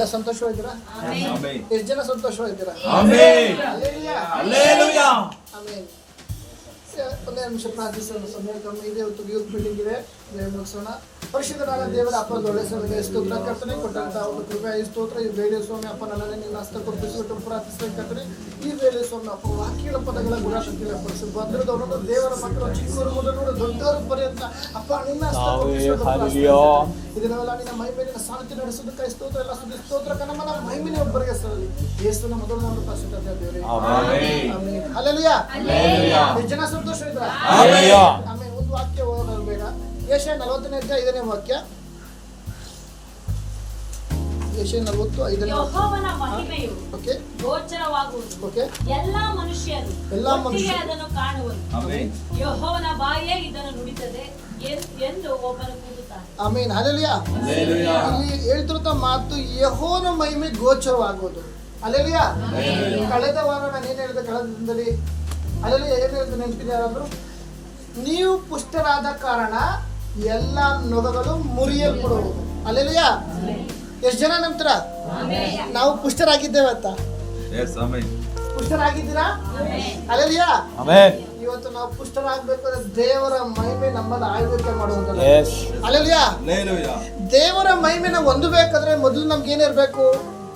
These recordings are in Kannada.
ಎಲ್ಲ ಸಂತೋಷವಾಗಿದ್ದೀರಾ? ಆಮೆನ್. ಎಷ್ಟು ಜನ ಸಂತೋಷವಾಗಿದ್ದೀರಾ? ಒಂದೇ ನಿಮಿಷ ಪ್ರಾರ್ಥಿಸೋಣ. ಸಮಯ ಕಮ್ಮಿ ಇದೆ ಇವತ್ತು ಯೂತ್ ಮೀಟಿಂಗ್ ಇದೆ. ಮುಗಿಸೋಣ. ಪರಿಶುದ್ಧನಾದ ದೇವರ ಅಪ್ಪ ಒಳ್ಳೆ ಸಮಯ ಸ್ತೋತ್ರ ಕರ್ತನೆ ಕೊಟ್ಟಂತ ಒಂದು ಕೃಪೆ ಈ ಸ್ತೋತ್ರ. ಈ ವೇಳೆ ಸ್ವಾಮಿ ಅಪ್ಪ ನನ್ನನ್ನು ನಿನ್ನ ಹಸ್ತ ಕೊಟ್ಟಿಸ್ಬಿಟ್ಟು ಪ್ರಾರ್ಥಿಸಬೇಕಂದ್ರೆ ಈ ವೇಳೆ ಸ್ವಾಮಿ ಅಪ್ಪ ವಾಕ್ಯಗಳ ಪದಗಳ ಗುಣಶಕ್ತಿಗಳ ಪರಿಸು ಭದ್ರದವರನ್ನು ದೇವರ ಮಕ್ಕಳು ಚಿಕ್ಕವರು ಮೊದಲು ದೊಡ್ಡವರ ಪರ್ಯಂತ ಅಪ್ಪ ನಿನ್ನ. ಇದನ್ನೆಲ್ಲ ನಿನ್ನ ಮಹಿಮೆ ನಿನ್ನ ಸಾಂತಿ ನಡೆಸೋದಕ್ಕೆ ಸ್ತೋತ್ರ ಎಲ್ಲ ಸುದ್ದಿ ಸ್ತೋತ್ರ ಕನ್ನಮನ ಮಹಿಮೆನೇ ಒಬ್ಬರಿಗೆ ಸರಲಿ. ಯೇಸುನ ಮೊದಲು ನಮ್ಮ ಪರಿಶುದ್ಧ ದೇವರೇ. ಎಷ್ಟು ಜನ ಸಂತೋಷ ಇದ್ರ ಯಶ ನಲವತ್ತನೇ ಅಧ್ಯಾಯ ಐದನೇ ವಾಕ್ಯ. ನಲವತ್ತು ಐದನೇ ಓಕೆ ಗೋಚರವಾಗುವುದು. ಓಕೆ ಎಲ್ಲಾ ಮನುಷ್ಯರು ಎಲ್ಲಾ ಮನುಷ್ಯರು. ಅದನ್ನು ಕಾಣುವರು. ಆಮೆನ್. ಯೆಹೋವನ ಬಾಯೇ ಇದನ್ನು ನುಡಿತದೆ ಎಂದು ಒಬ್ಬನು ಕೂಗುತ್ತಾನೆ. ಆಮೇನ್. ಇಲ್ಲಿ ಮಾತು ಯಹೋನ ಮಹಿಮೆ ಗೋಚರವಾಗುವುದು. ಅಲ್ಲೆಲಿಯಾ ಕಳೆದ ವಾರ ನಾನು ಏನು ಹೇಳಿದೆ ಕಳೆದ ದಿನದಲ್ಲಿ ಅಲ್ಲೆಲ್ಲ ಏನು ಹೇಳಿದೆ ನೆನಪಿದೆ ಯಾರಾದ್ರು? ನೀವು ಪುಷ್ಟರಾದ ಕಾರಣ ಎಲ್ಲ ನೊಗಗಳು ಮುರಿಯಲ್ಪಡುವುದು. ಅಲ್ಲೆಲಿಯಾ ಎಷ್ಟು ಜನ ನಂಬ್ತೀರ? ನಾವು ಪುಷ್ಟರಾಗಿದ್ದೇವೆ ಅಂತ. ಪುಷ್ಟರಾಗಿದ್ದೀರಾ? ಅಲ್ಲೆಲಿಯಾ ಆಮೆನ್ ಇವತ್ತು ನಾವು ಪುಷ್ಟರಾಗಬೇಕಾದ್ರೆ ದೇವರ ಮಹಿಮೆ ನಮ್ಮನ್ನು ಆಳ್ವಿಕೆ ಮಾಡುವಂತ ಹಲ್ಲೆಲೂಯಾ. ದೇವರ ಮಹಿಮೆನ ಹೊಂದಬೇಕಾದ್ರೆ ಮೊದಲು ನಮ್ಗೆ ಏನಿರ್ಬೇಕು?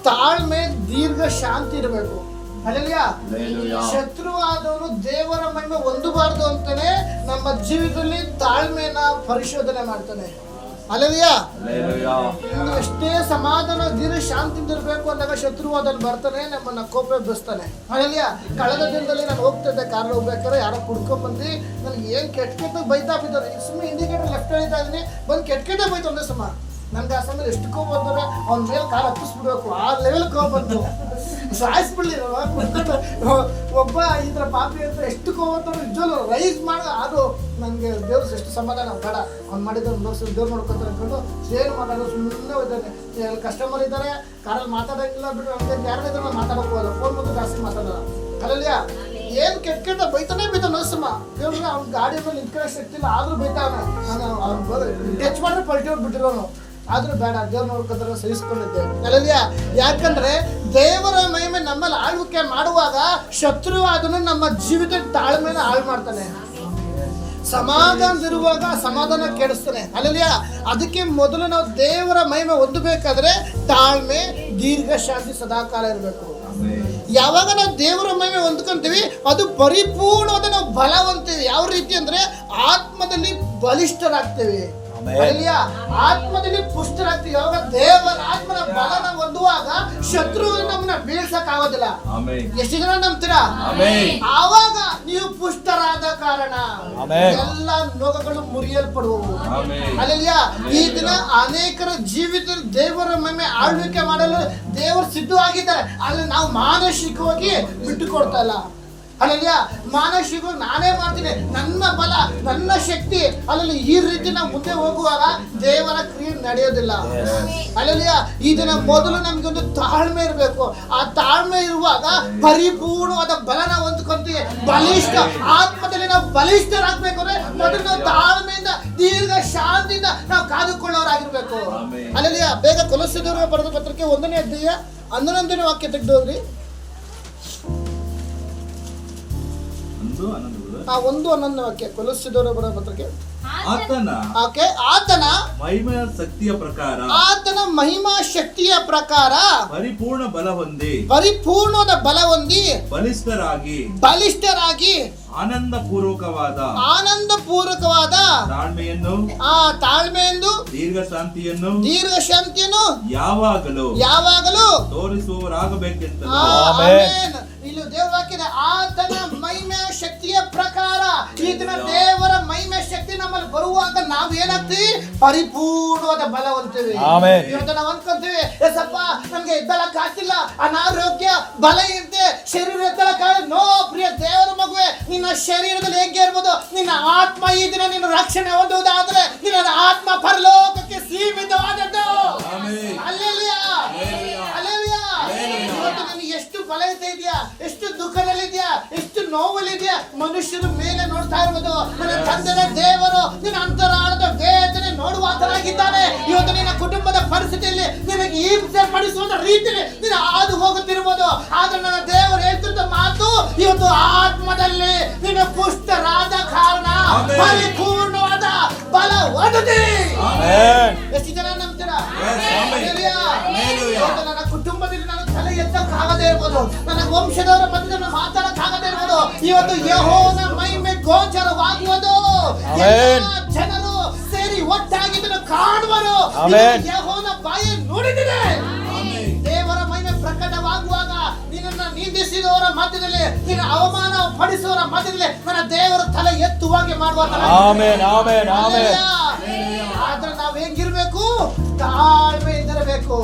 ತಾಳ್ಮೆ ದೀರ್ಘ ಶಾಂತಿ ಇರಬೇಕು. Alleluia hallelujah. ಶತ್ರು ಆದವನು ದೇವರ ಮಹಿಮೆ ಹೊಂದಬಾರ್ದು ಅಂತಾನೆ ನಮ್ಮ ಜೀವಿತದಲ್ಲಿ ತಾಳ್ಮೆಯನ್ನ ಪರಿಶೋಧನೆ ಮಾಡ್ತಾನೆ. ಇನ್ನು ಎಷ್ಟೇ ಸಮಾಧಾನ ದೀರ್ಘ ಶಾಂತಿಯಿಂದ ಇರಬೇಕು ಅಂದಾಗ ಶತ್ರುವಾದನ್ ಬರ್ತಾನೆ ನಮ್ಮನ್ನ ಕೋಪ ಎಬ್ಬಿಸ್ತಾನೆ ಅಲ್ಲಿಯಾ ಕಳೆದ ದಿನದಲ್ಲಿ ನಾನು ಹೋಗ್ತಾ ಇದ್ದೆ ಕಾರ್ ಹೋಗ್ಬೇಕಾದ್ರೆ ಯಾರೋ ಕುಡ್ಕೊಂಡ್ ಬಂದು ನನ್ಗೆ ಏನ್ ಕೆಟ್ಟ ಕೆಟ್ಟ ಬೈತಾ ಬಿದ್ದಾರೆ ಸುಮ್ಮನೆ ಇಂಡಿಕೇಟರ್ ಲೆಫ್ಟ್ ಹೇಳ್ತಾ ಇದೀನಿ ಬಂದು ಕೆಟ್ಟ ಕೆಟ್ಟ ಬೈತು ಒಂದೇ ಸಮ. ನನ್ಗೆ ಆ ಸಮಯ ಎಷ್ಟು ಕೋಪ ಬಂದ್ರೆ ಅವ್ನ ಮೇಲೆ ಕಾಲು ಹತ್ತಿಸ್ಬಿಡ್ಬೇಕು. ಆ ಲೆವೆಲ್ ಕೋಪ ಬಂತು. ಕುಡ್ಕೊಂಡು ಒಬ್ಬ ಈ ಥರ ಪಾಪಿ ಅಂತ ಎಷ್ಟು ಕೋಪ ಅಂತ ನಿಜವಲ್ಲ ರೈಸ್ ಮಾಡಿ. ಅದು ನನಗೆ ದೇವ್ರು ಎಷ್ಟು ಸಮಾಧಾನ. ಬೇಡ. ಅವ್ನು ಮಾಡಿದ್ರೆ ಒಂದು ದೇವ್ರು ನೋಡ್ಕೊತಾರೆ ಅಂದ್ಕೊಂಡು ಏನು ಮಾಡೋದು? ಸುಮ್ಮನೆ ಇದ್ದಾನೆ. ಕಸ್ಟಮರ್ ಇದ್ದಾರೆ ಕಾರಲ್ಲಿ ಮಾತಾಡೋಂಗಿಲ್ಲ ಬಿಟ್ಟು ನಮ್ಗೆ ಯಾರು ಇದ್ರೆ ನಾನು ಹೋಗಲ್ಲ ಫೋನ್ ಮುಂದೆ ಜಾಸ್ತಿ ಮಾತಾಡಲ್ಲ ಅಲ್ಲಲ್ಯಾ? ಏನು ಕೆಟ್ಟ ಕೆಟ್ಟ ಬೈತಾನೆ ಬೈತಾನೆ ನೋಸಮ್ಮ ದೇವ್ರ ಅವ್ನ ಗಾಡಿ ಮೇಲೆ ನಿಂತ್ಕೊಳ್ಳೋ ಆದ್ರೂ ಬೈತಾನೆ. ನಾನು ಅವ್ನು ಟಚ್ ಮಾಡಿದ್ರೆ ಪಲ್ಟಿ ಹೋಗ್ಬಿಟ್ಟಿರೋನು. ಆದ್ರೂ ಬೇಡ, ದೇವ್ರ ನೋಡ್ಕೊತಾರೆ ಸಹಿಸ್ಕೊಂಡಿದ್ದೆ. ಅಲ್ಲಲ್ಯಾ ಯಾಕಂದ್ರೆ ದೇವರ ಮಹಿಮೆ ನಮ್ಮಲ್ಲಿ ಆಳ್ವಿಕೆ ಮಾಡುವಾಗ ಶತ್ರು ಅದನ್ನು ನಮ್ಮ ಜೀವಿತ ತಾಳ್ಮೆನ ಹಾಳು ಮಾಡ್ತಾನೆ. ಸಮಾಧಾನದಿರುವಾಗ ಸಮಾಧಾನ ಕೆಡಿಸ್ತಾನೆ. ಅಲ್ಲಲ್ಯಾ ಅದಕ್ಕೆ ಮೊದಲು ನಾವು ದೇವರ ಮಹಿಮೆ ಹೊಂದಬೇಕಾದ್ರೆ ತಾಳ್ಮೆ ದೀರ್ಘ ಶಾಂತಿ ಸದಾಕಾಲ ಇರಬೇಕು. ಯಾವಾಗ ನಾವು ದೇವರ ಮಹಿಮೆ ಹೊಂದ್ಕೊಂತೀವಿ, ಅದು ಪರಿಪೂರ್ಣವಾದ ನಾವು ಬಲವಂತೀವಿ ಯಾವ ರೀತಿ ಅಂದ್ರೆ ಆತ್ಮದಲ್ಲಿ ಬಲಿಷ್ಠರಾಗ್ತೇವೆ. ಅಲ್ಲಿಯ ಆತ್ಮದಲ್ಲಿ ಪುಷ್ಟರಾಗ್ತೀವಿ ಯಾವಾಗ ದೇವರ ಆತ್ಮನ ಬಲನ ಹೊಂದುವಾಗ ಶತ್ರು ನಮ್ಮನ್ನ ಬೀಳ್ಸಕ್ ಆಗೋದಿಲ್ಲ. ಎಷ್ಟು ಜನ ನಂಬ್ತೀರಾ. ಆವಾಗ ನೀವು ಪುಷ್ಟರಾದ ಕಾರಣ. ಎಲ್ಲ ನೋಗಗಳು ಮುರಿಯಲ್ಪಡುವವು. ಅಲ್ಲಿಯ ಈ ದಿನ ಅನೇಕರ ಜೀವಿತ ದೇವರ ಮೇಲೆ ಆಳ್ವಿಕೆ ಮಾಡಲು ದೇವರು ಸಿದ್ಧವಾಗಿದ್ದಾರೆ ಆದ್ರೆ ನಾವು ಮಾನಸಿಕವಾಗಿ ಬಿಟ್ಟು ಕೊಡ್ತಾ ಇಲ್ಲ ಅಲ್ಲಿಯ ಮಾನಸಿಕ ನಾನೇ ಮಾಡ್ತೀನಿ. ನನ್ನ ಬಲ ನನ್ನ ಶಕ್ತಿ ಅಲ್ಲಲ್ಲಿ ಈ ರೀತಿ ನಾವು ಮುಂದೆ ಹೋಗುವಾಗ ದೇವರ ಕ್ರಿಯೆ ನಡೆಯೋದಿಲ್ಲ. ಅಲ್ಲಿಯ ಈ ದಿನ ಮೊದಲು ನಮ್ಗೆ ಒಂದು ತಾಳ್ಮೆ ಇರಬೇಕು. ಆ ತಾಳ್ಮೆ ಇರುವಾಗ ಪರಿಪೂರ್ಣವಾದ ಬಲ ನಾವು ಹೊಂದ್ಕೊಂತೀವಿ. ಬಲಿಷ್ಠ ಆತ್ಮದಲ್ಲಿ ನಾವು ಬಲಿಷ್ಠರಾಗ್ಬೇಕು ಅಂದ್ರೆ ಮೊದಲು ನಾವು ತಾಳ್ಮೆಯಿಂದ ದೀರ್ಘ ಶಾಂತಿಯಿಂದ ನಾವು ಕಾದುಕೊಳ್ಳೋರಾಗಿರ್ಬೇಕು. ಅಲ್ಲಿಯ ಬೇಗ ಕೊಲಸಿದವರು ಬರೆದ ಪತ್ರಕ್ಕೆ ಒಂದನೇ ಅಧ್ಯಾಯ ಹನ್ನೊಂದನೇ ವಾಕ್ಯ ತೆಗೆದು ಹೋಗ್ರಿ ಒಂದು ಆ ಒಂದು ಹನ್ನೊಂದು ವಾಕ್ಯ ಕೊಲಸಿದವರ ಬರೋ ಪತ್ರಕ್ಕೆ ಆತನ ಆಕೆ ಆತನ ಮಹಿಮೆಯ ಶಕ್ತಿಯ ಪ್ರಕಾರ ಆತನ ಮಹಿಮಾ ಶಕ್ತಿಯ ಪ್ರಕಾರ ಪರಿಪೂರ್ಣ ಬಲ ಹೊಂದಿ ಪರಿಪೂರ್ಣದ ಬಲ ಹೊಂದಿ ಬಲಿಷ್ಠರಾಗಿ ಬಲಿಷ್ಠರಾಗಿ ಆನಂದ ಪೂರ್ವಕವಾದ ಆನಂದ ಪೂರ್ವಕವಾದ ತಾಳ್ಮೆಯನ್ನು ಆ ತಾಳ್ಮೆಯನ್ನು ದೀರ್ಘ ಶಾಂತಿಯನ್ನು ದೀರ್ಘ ಶಾಂತಿಯನ್ನು ಯಾವಾಗಲೂ ಯಾವಾಗಲೂ ತೋರಿಸುವವರಾಗಬೇಕೆಂತ. ಇಲ್ಲಿ ದೇವರ ವಾಕ್ಯದ ಆತನ ಮಹಿಮೆಯ ಶಕ್ತಿಯ ಪ್ರಕಾರ ಈತನ ದೇವರ ದೇವರ ನಾವು ಏನಾಗ್ತೀವಿ ಪರಿಪೂರ್ಣವಾದ ಬಲ ಹೊಂದ್ತೇವೆ. ಇವತ್ತು ನಾವು ಅನ್ಕೊಂತೀವಿ ಎಸಪ್ಪ ನಮ್ಗೆ ಇದ್ದಲ ಆಗ್ತಿಲ್ಲ ಅನಾರೋಗ್ಯ ಬಲ ಇರುತ್ತೆ ಶರೀರ ಎದ್ದಳಕ್ ನೋ ಪ್ರಿಯ ದೇವರ ಮಗುವೆ ನಿನ್ನ ಶರೀರದಲ್ಲಿ ಹೇಗೆ ಇರ್ಬೋದು ನಿನ್ನ ಆತ್ಮ ಈ ದಿನ ನಿನ್ನ ರಕ್ಷಣೆ ಹೊಂದುವುದಾದ್ರೆ ನಿನ್ನ ಆತ್ಮ ಪರಲೋಕಕ್ಕೆ ಸೀಮಿತವಾದದ್ದು ಆಮೆನ್. ಬಲ ಇದೆಯಾ? ಎಷ್ಟು ದುಃಖದಲ್ಲಿದೆಯಾ? ಎಷ್ಟು ನೋವಲ್ಲಿದೆಯಾ ಮನುಷ್ಯರು ಮೇಲೆ ನೋಡ್ತಾ ಇರುವುದು. ನನ್ನ ತಂದೆಯ ದೇವರು ನಿನ್ನ ಅಂತರಾಳದ ವೇದನೆ ನೋಡುವಾತನಾಗಿದ್ದಾನೆ ಇವತ್ತು ನಿನ್ನ ಕುಟುಂಬದ ಪರಿಸ್ಥಿತಿಯಲ್ಲಿ ನಿನಗೆ ಈ ಪಡಿಸುವಂತ ರೀತಿಯಲ್ಲಿ ನೀನು ಹಾದು ಹೋಗುತ್ತಿರುವುದು. ಆದ್ರೆ ನನ್ನ ದೇವರು ಹೇಳ್ತಿದ್ದ ಮಾತು ಇವತ್ತು ಆತ್ಮದಲ್ಲಿ ನಿನ್ನ ಪುಷ್ಟರಾದ ಕಾರಣ ಪರಿಪೂರ್ಣವಾದ ಬಲ ಒಡದೆ. ಎಷ್ಟು ಜನ ನಂಬ್ತೀರಾ? ಎತ್ತಕ್ಕಾಗದೇ ಇರ್ಬೋದು. ನನ್ನ ವಂಶದವರ ಮಧ್ಯದಲ್ಲಿ ಮಾತಾಡಕ್ಕಾಗದೇ ಇರ್ಬೋದು. ಇವತ್ತು ಯಹೋನ ಮೈಮೆ ಗೋಚರವಾಗುವುದು. ಜನರು ಸೇರಿ ಒಟ್ಟಾಗಿ ಇದನ್ನು ಕಾಣುವರು. ಯಹೋನ ಬಾಯಿ ನುಡಿದಿದೆ. ದೇವರ ಮೈಮೆ ಪ್ರಕಟವಾಗುವಾಗ ನಿನ್ನನ್ನು ನಿಂದಿಸಿದವರ ಮಧ್ಯದಲ್ಲಿ ನಿನ್ನ ಅವಮಾನ ಪಡಿಸುವವರ ಮಧ್ಯದಲ್ಲಿ ನನ್ನ ದೇವರ ತಲೆ ಎತ್ತುವಾಗೆ ಮಾಡುವ ಆಮೆನ್, ಆಮೆನ್, ಆಮೆನ್. ಆದ್ರೆ ನಾವ್ ಹೆಂಗಿರ್ಬೇಕು? ತಾಳ್ಮೆಯಿಂದಿರಬೇಕು.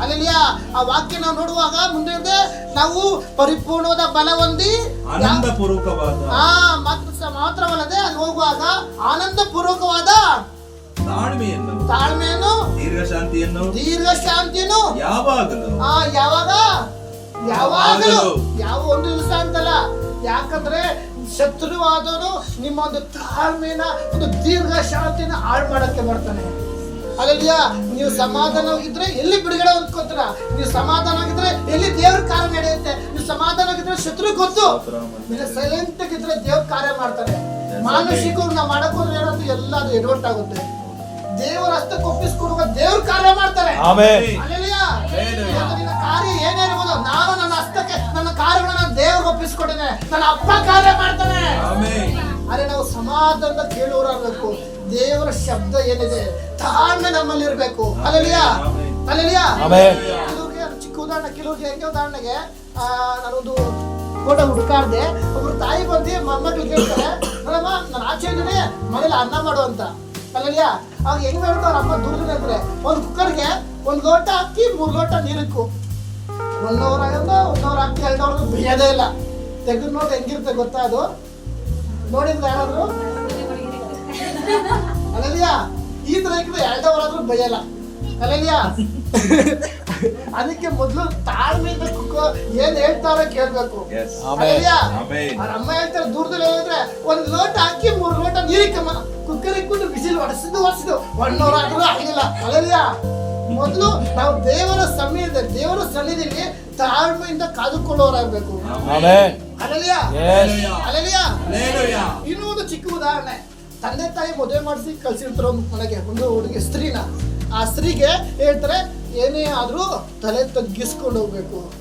ಅಲ್ಲಿಯ ಆ ವಾಕ್ಯ ನಾವು ನೋಡುವಾಗ ಮುಂದೆ ನಾವು ಪರಿಪೂರ್ಣವಾದ ಬಲ ಹೊಂದಿ ಆನಂದ ಪೂರ್ವಕವಾದ ಆ ಮಾತ್ರ ಮಾತ್ರವಲ್ಲದೆ ಅಲ್ಲಿ ಹೋಗುವಾಗ ಆನಂದ ಪೂರ್ವಕವಾದ ತಾಳ್ಮೆಯನ್ನು ತಾಳ್ಮೆಯನ್ನು ದೀರ್ಘ ಶಾಂತಿಯನ್ನು ದೀರ್ಘ ಶಾಂತಿಯನ್ನು ಯಾವಾಗಲೂ ಆ ಯಾವಾಗ? ಯಾವಾಗಲೂ. ಯಾವಾಗಲೂ. ಯಾವ ಒಂದು ದಿವಸ ಅಂತಲ್ಲ ಯಾಕಂದ್ರೆ ಶತ್ರುವಾದವನು ನಿಮ್ಮ ಒಂದು ತಾಳ್ಮೆನ ಒಂದು ದೀರ್ಘ ಶಾಂತಿನ ಹಾಳು ಮಾಡಕ್ಕೆ ಬರ್ತಾನೆ ಅಲ್ಲಲ್ಯ ನೀವು ಸಮಾಧಾನವಾಗಿದ್ರೆ ಎಲ್ಲಿ ಬಿಡುಗಡೆ ಹೊಂದ್ಕೋತೀರ? ನೀವು ಸಮಾಧಾನವಾಗಿದ್ರೆ ಎಲ್ಲಿ ದೇವ್ರ ಕಾರ್ಯ ನಡೆಯುತ್ತೆ? ನೀವು ಸಮಾಧಾನವಾಗಿದ್ರೆ ಶತ್ರು ಗೊತ್ತು. ಸೈಲೆಂಟ್ ಆಗಿದ್ರೆ ದೇವ್ರ ಕಾರ್ಯ ಮಾಡ್ತಾರೆ. ಮಾನಸಿಕವಾಗಿ ನಾವು ಹೇಳೋದು ಹೋದ್ರೆ ಏನಾದ್ರು ಎಲ್ಲ ಅದು ಎಡವಟ್ಟಾಗುತ್ತೆ ದೇವರ ಹಸ್ತಕ್ಕೆ ಒಪ್ಪಿಸ್ಕೊಡುವ ದೇವ್ರ ಕಾರ್ಯ ಮಾಡ್ತಾರೆ. ಕಾರ್ಯ ಏನೇ ಇರ್ಬೋದು ನಾನು ನನ್ನ ಹಸ್ತಕ್ಕೆ ನನ್ನ ಕಾರ್ಯಗಳನ್ನ ದೇವ್ರಿಗೆ ಒಪ್ಪಿಸ್ಕೊಟ್ಟಿದ್ದೇನೆ. ನನ್ನ ಅಪ್ಪ ಕಾರ್ಯ ಮಾಡ್ತಾನೆ. ಅರೆ ನಾವು ಸಮಾಧಾನದ ಕೇಳುವರಾಗಬೇಕು ದೇವರ ಶಬ್ದ ಏನಿದೆ ತಾಳ್ಮೆ ನಮ್ಮಲ್ಲಿ ಇರಬೇಕು. Alleluia amen. ಅಲ್ಲಲಿಯಾ. ಕೆಲವ್ರಿಗೆ ಚಿಕ್ಕ ಉದಾಹರಣೆ ಕೆಲವ್ರಿಗೆ ಹೆಂಗೆ ಉದಾಹರಣೆಗೆ ನಾನೊಂದು ಫೋಟೋ ಹುಡುಕಾಡ್ದೆ ಒಬ್ರು ತಾಯಿ ಬಂದು ಮೊಮ್ಮಕ್ಳು ಕೇಳ್ತಾರೆ ನೋಡಮ್ಮ ನಾನು ಆಚೆ ಇದ್ದೀನಿ ಮನೇಲಿ ಅನ್ನ ಮಾಡು ಅಂತ. ಅಲ್ಲಲಿಯಾ ಅವಾಗ ಹೆಂಗ್ ಹೇಳ್ತಾರೆ ಅವ್ರ ಅಮ್ಮ ದುರ್ದಿನ ಅಂದ್ರೆ ಒಂದು ಕುಕ್ಕರ್ಗೆ ಒಂದು ಲೋಟ ಅಕ್ಕಿ ಮೂರು ಲೋಟ ನೀರಿಕ್ಕು. ಅವರ್ ಒನ್ ಅವರ್ ಅಕ್ಕಿ ಎರಡು ಅವರ್ ಬೇಯೋದೇ ಇಲ್ಲ. ತೆಗೆದು ನೋಡಿ ಹೆಂಗಿರುತ್ತೆ ಗೊತ್ತಾ ಅದು? ನೋಡಿದ್ರೆ ಯಾರಾದ್ರು? ಅಲ್ಲಲಿಯಾ ಈ ತರ ಅದಕ್ಕೆ ಮೊದಲು ತಾಳ್ಮೆಯಿಂದ ಕುಕ್ಕೋ ಏನ್ ಹೇಳ್ತಾರೋ ಕೇಳ್ಬೇಕು. ಅಮ್ಮ ಹೇಳ್ತಾರೆ ದೂರದಲ್ಲಿ ಹೋದ್ರೆ ಒಂದ್ ಲೋಟ ಹಾಕಿ ಮೂರ್ ಲೋಟ ನೀರಿಕ್ಕಮ್ಮ ಕುಕ್ಕರ್ ಇಕ್ಕೊಂಡು ಬಿಸಿಲು ಒಡಿಸಿದ್ದು ಒಡಿಸಿದ್ದು. ಒನ್ ಅವರ್ ಆದ್ರೂ ಆಗಿಲ್ಲ. ಅಲಲಿಯಾ ಮೊದಲು ನಾವು ದೇವರ ಸಮಯದ ದೇವರ ಸನ್ನಿಧಿಯಲ್ಲಿ ತಾಳ್ಮೆಯಿಂದ ಕಾದುಕೊಳ್ಳೋರಾಗಬೇಕು. ಇನ್ನೂ ಒಂದು ಚಿಕ್ಕ ಉದಾಹರಣೆ. ತಂದೆ ತಾಯಿ ಮದುವೆ ಮಾಡಿಸಿ ಕಳ್ಸಿರ್ತಾರೆ ಒಂದು ಮನೆಗೆ ಒಂದು ಹುಡುಗಿ ಸ್ತ್ರೀನ. ಆ ಸ್ತ್ರೀಗೆ ಹೇಳ್ತಾರೆ ಏನೇ ಆದ್ರೂ ತಲೆ ತಗ್ಗಿಸ್ಕೊಂಡು ಹೋಗ್ಬೇಕು.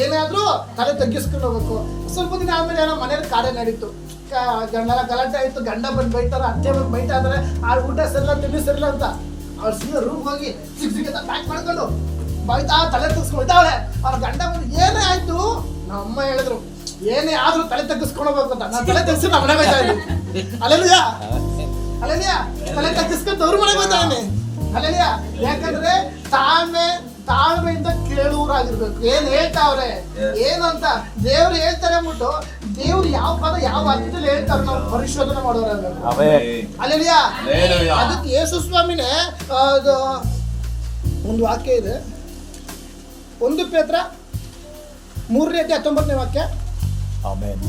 ಏನೇ ಆದ್ರೂ ತಲೆ ತಗ್ಗಿಸ್ಕೊಂಡು ಹೋಗ್ಬೇಕು. ಸ್ವಲ್ಪ ದಿನ ಆದ್ಮೇಲೆ ಏನೋ ಮನೇಲಿ ಕಾರ್ಯ ನಡೀತು. ಕ- ಗಂಡನ ಗಲಾಟೆ ಆಯ್ತು ಗಂಡ ಬಂದು ಬೈತಾರ ಅತ್ತೆ ಬಂದು ಬೈತಾ ಇದಾರೆ ಆ ಊಟ ಸರಿಲ್ಲ ತಿಂಡಿ ಸರಿಲ್ಲ ಅಂತ. ಅವ್ರ ಸೀದಾ ರೂಮ್ ಹೋಗಿ ಸಿಕ್ ಸಿಕ್ಕ ಪ್ಯಾಕ್ ಮಾಡ್ಕೊಂಡು ಬೈತಾ ತಲೆ ತಗ್ಸ್ಕೊಳ್ತಾವಳೆ. ಅವ್ರ ಗಂಡ ಬಂದು ಏನೇ ಆಯ್ತು ನಮ್ಮ ಹೇಳಿದ್ರು ಏನೇ ಆದ್ರೂ ತಲೆ ತಗ್ಗಿಸ್ಕೊಂಡು ಹೋಗ್ಬೇಕು ಅಂತ. ನಾನು ತಲೆ ತಗ್ಸಿ ನಮ್ಮ ಮನೆ ಬೈತಾ ಇದ್ದೀನಿ. ಅಲ್ಲೆಲ್ಲಯ್ಯ ತಲೆ ತಗ್ಗಿಸ್ಕೊಂಡು ಅವ್ರ ಮನೆ ಬೈತಾ ಇದ್ದೀನಿ. ಅಲ್ಲೆಲ್ಲಯ್ಯ ಯಾಕಂದ್ರೆ ತಾಳ್ಮೆ ತಾಳ್ಮೆಯಿಂದ ಕೇಳುವರಾಗಿರ್ಬೇಕು ಏನ್ ಹೇಳ್ತಾವ್ರೆ ಏನು ಏನಂತ ದೇವ್ರು ಹೇಳ್ತಾರೆ ಅಂದ್ಬಿಟ್ಟು ದೇವ್ರು ಯಾವ ಪದ ಯಾವ ಅರ್ಥದಲ್ಲಿ ಹೇಳ್ತಾರೆ ನಾವು ಪರಿಶೋಧನೆ ಮಾಡೋರಾಗಬೇಕು Hallelujah. ಅದಕ್ಕೆ ಯೇಸು ಸ್ವಾಮಿನೇ ಅದು ಒಂದು ವಾಕ್ಯ ಇದೆ. ಒಂದು ಪೇತ್ರ ಮೂರನೇ ಅಧ್ಯಾಯ ಹತ್ತೊಂಬತ್ತನೇ ವಾಕ್ಯ? ಆಮೆನ್.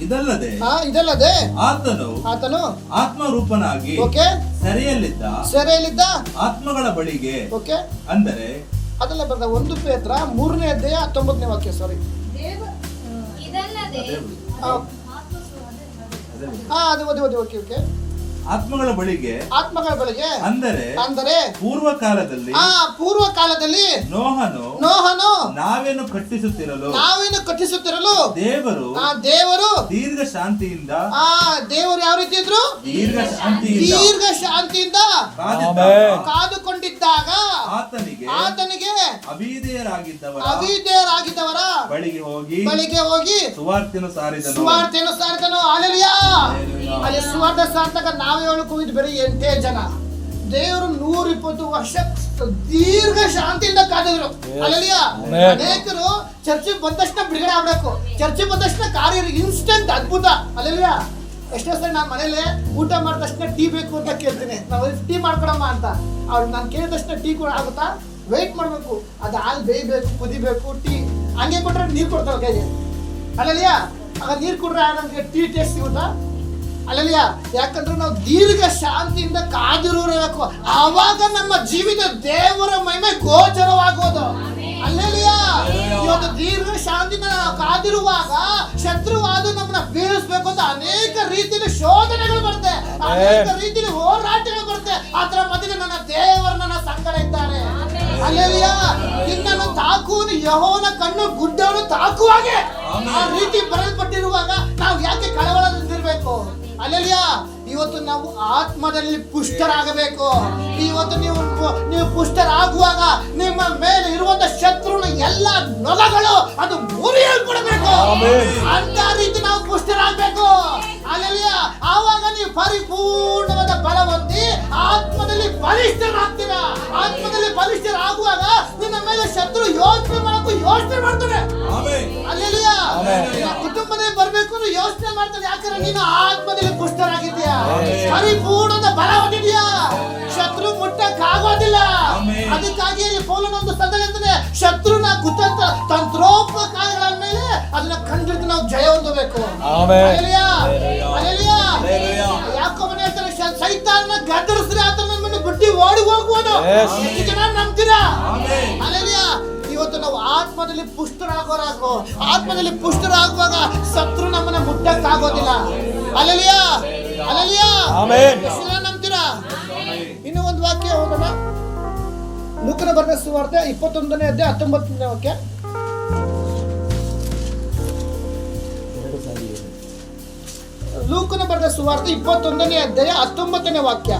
ಇದಲ್ಲದೆ ಆ ಇದಲ್ಲದೆ ಆತನು ಆತನು ಆತ್ಮರೂಪನಾಗಿ ಓಕೆ? ಸೆರೆಯಲ್ಲಿದ್ದ ಸೆರೆಯಲ್ಲಿದ್ದ ಆತ್ಮಗಳ ಬಳಿಗೆ ಓಕೆ? ಅಂದರೆ ಅದೆಲ್ಲ ಬರ್ದ ಒಂದು ಪೇತ್ರ ಮೂರನೇ ಅಧ್ಯಾಯ ಹತ್ತೊಂಬತ್ತನೇ ವಾಕ್ಯ ಸಾರಿ. ಹಾ ಅದು ಓದಿ ಓದಿ ಓಕೆ ಓಕೆ. ಆತ್ಮಗಳ ಬಳಿಗೆ ಆತ್ಮಗಳ ಬಳಿಗೆ ಅಂದರೆ ಅಂದರೆ ಪೂರ್ವ ಕಾಲದಲ್ಲಿ ಆ ಪೂರ್ವ ಕಾಲದಲ್ಲಿ ನೋಹನು ನೋಹನು ನಾವೇನು ಕಟ್ಟಿಸುತ್ತಿರಲು ನಾವೇನು ಕಟ್ಟಿಸುತ್ತಿರಲು ದೇವರು ಆ ದೇವರು ದೀರ್ಘ ಶಾಂತಿಯಿಂದ ಆ ದೇವರು ಯಾವ ರೀತಿ ಇದ್ರು? ದೀರ್ಘ ಶಾಂತಿ ದೀರ್ಘ ಶಾಂತಿಯಿಂದ ಕಾದುಕೊಂಡಿದ್ದಾಗ ಆತನಿಗೆ ಆತನಿಗೆ ಅವಿಧೇಯರಾಗಿದ್ದವರ ಅವಿಧೇಯರಾಗಿದ್ದವರ ಬಳಿಗೆ ಹೋಗಿ ಬಳಿಗೆ ಹೋಗಿ ಸುವಾರ್ತೆಯನ್ನು ಸಾರಿದನು. ಸುವಾರ್ತೆಯನ್ನು ಸಾರಿದನು. ಅಲೆಲಿಯಾ. ಅಲ್ಲಿ ಸುವಾರ್ತೆ ಸಾರ್ಥಕ ನಾವೇ ಹೇಳಕ್ ಹೋಗಿದ್ ಬರೀ ಎಂಟೇ ಜನ. ದೇವರು ನೂರ ಇಪ್ಪತ್ತು ವರ್ಷ ದೀರ್ಘ ಶಾಂತಿಯಿಂದ ಕಾದಿದ್ರು. ಅನೇಕರು ಚರ್ಚೆ ಬಂದ ತಕ್ಷಣ ಬಿಡುಗಡೆ ಆಗ್ಬೇಕು. ಚರ್ಚೆ ಬಂದ ತಕ್ಷಣ ಕಾರ್ಯ ಇನ್ಸ್ಟೆಂಟ್ ಅದ್ಭುತ. ಅಲ್ಲ ಎಷ್ಟೋ ಸರಿ ನಾನು ಮನೇಲಿ ಊಟ ಮಾಡಿದ ತಕ್ಷಣ ಟೀ ಬೇಕು ಅಂತ ಕೇಳ್ತೀನಿ. ನಾವು ಟೀ ಮಾಡ್ಕೊಡಮ್ಮ ಅಂತ. ಅವ್ರು ನಾನು ಕೇಳಿದ ತಕ್ಷಣ ಟೀ ಕೂಡ ಆಗುತ್ತಾ? ವೆಯ್ಟ್ ಮಾಡಬೇಕು. ಅದು ಹಾಲು ಬೇಯಬೇಕು ಕುದಿಬೇಕು ಟೀ. ಹಂಗೆ ಕೊಟ್ರೆ ನೀರು ಕೊಡ್ತಾರೆ ಕೈಗೆ. ಅಲ್ಲಲ್ಲಿಯಾ ಆಗ ನೀರು ಕೊಟ್ರೆ ನನಗೆ ಟೀ ಟೇಸ್ಟ್ ಸಿಗುತ್ತಾ? ಅಲ್ಲಲಿಯ ಯಾಕಂದ್ರೆ ನಾವು ದೀರ್ಘ ಶಾಂತಿಯಿಂದ ಕಾದಿರಬೇಕು ಆವಾಗ ನಮ್ಮ ಜೀವಿತ ದೇವರ ಮಹಿಮೆ ಗೋಚರವಾಗೋದು. ಅಲ್ಲೆಲಿಯ ಇವತ್ತು ದೀರ್ಘ ಶಾಂತಿನ ನಾವು ಕಾದಿರುವಾಗ ಶತ್ರುವಾದ ನಮ್ಮನ್ನ ಬೀಳಿಸ್ಬೇಕು ಅಂತ ಅನೇಕ ರೀತಿಯಲ್ಲಿ ಶೋಧನೆಗಳು ಬರುತ್ತೆ. ಅನೇಕ ರೀತಿಯಲ್ಲಿ ಹೋರಾಟಗಳು ಬರುತ್ತೆ. ಅದರ ಮಧ್ಯೆ ನನ್ನ ದೇವರ ನನ್ನ ಸಂಗಡ ಇದ್ದಾರೆ. ಅಲ್ಲೆಲಿಯ ನಿನ್ನನ್ನು ತಾಕುವನು ಯಹೋನ ಕಣ್ಣು ಗುಡ್ಡವನ್ನು ತಾಕುವಾಗೆ ಆ ರೀತಿ ಬರಲ್ಪಟ್ಟಿರುವಾಗ ನಾವು ಯಾಕೆ ಕಳವಳದಲ್ಲಿರ್ಬೇಕು ಇವತ್ತು ನಾವು ಆತ್ಮದಲ್ಲಿ ಪುಷ್ಟರಾಗಬೇಕು. ಇವತ್ತು ನೀವು ನೀವು ಪುಷ್ಟರಾಗುವಾಗ ನಿಮ್ಮ ಮೇಲೆ ಇರುವಂತ ಶತ್ರುನ ಎಲ್ಲ ನೊಲಗಳು ಅದು ಮುರಿಯಲ್ಪಡಬೇಕು. ಅಂತ ರೀತಿ ನಾವು ಪುಷ್ಟರಾಗಬೇಕು. ಅಲ್ಲೆಲಿಯ ಆವಾಗ ನೀವು ಪರಿಪೂರ್ಣವಾದ ಬಲ ಹೊಂದಿ ಆತ್ಮದಲ್ಲಿ ಬಲಿಷ್ಠರಾಗ್ತೀರ. ಆತ್ಮದಲ್ಲಿ ಬಲಿಷ್ಠರಾಗುವಾಗ ನಿನ್ನ ಮೇಲೆ ಶತ್ರು ಯೋಚನೆ ಮಾಡಕ್ಕೂ ಯೋಚನೆ ಮಾಡ್ತಾನೆ. ನಿನ್ನ ಕುಟುಂಬದಲ್ಲಿ ಬರ್ಬೇಕು ಅಂತ ಯೋಚನೆ ಮಾಡ್ತಾನೆ ಯಾಕಂದ್ರೆ ನೀನು ಆತ್ಮದಲ್ಲಿ ಪುಷ್ಟರಾಗಿದ್ದೀಯಾ. ಪರಿಪೂರ್ಣದ ಬಲ ಹೊಂದಿದ್ಯಾ ಶತ್ರು ಮುಟ್ಟಕ್ಕಾಗೋದಿಲ್ಲ. ಅದಕ್ಕಾಗಿ ಇಲ್ಲಿ ಪೌಲನ ಒಂದು ಸ್ಥಳದಲ್ಲಿ ಶತ್ರುನ ಕುತಂತ್ರ ತಂತ್ರೋಪಕಾರಗಳ ಮೇಲೆ ಅದನ್ನ ಕಂಡಿದ್ದು ನಾವು ಜಯ ಹೊಂದಬೇಕು. ಯಾಕೋಬನ ಹೇಳ್ತಾನೆ ಶ- ಸೈತಾನನ ಗದ್ದರಿಸಿದ್ರೆ ಆತನ ನಮ್ಮನ್ನು ಬಿಟ್ಟು ಓಡಿ Yes. ಎಷ್ಟು ಜನ ನಂಬ್ತೀರಾ? ಆಮೆನ್. ಅಲ್ಲೆಲಿಯ. ಇವತ್ತು ನಾವು ಆತ್ಮದಲ್ಲಿ ಪುಷ್ಟರಾಗೋರಾಗೋ ಆತ್ಮದಲ್ಲಿ ಪುಷ್ಟರಾಗುವಾಗ ಶತ್ರು ನಮ್ಮನ್ನ ಮುಟ್ಟಕ್ಕಾಗೋದಿಲ್ಲ. ಅಲ್ಲೆಲಿಯ. ಆಮೆನ್. ಎಷ್ಟು ಜನ ನಂಬ್ತೀರಾ? ಇನ್ನೂ ಒಂದು ವಾಕ್ಯ ಹೋಗೋಣ ಲೂಕನ ಬರೆದ ಸುವಾರ್ತೆ ಇಪ್ಪತ್ತೊಂದನೇ ಅಧ್ಯಾಯ ಹತ್ತೊಂಬತ್ತನೇ ವಾಕ್ಯ. ಲೂಕನ ಬರೆದ ಸುವಾರ್ತೆ ಇಪ್ಪತ್ತೊಂದನೇ ಅಧ್ಯಾಯ ಹತ್ತೊಂಬತ್ತನೇ ವಾಕ್ಯ.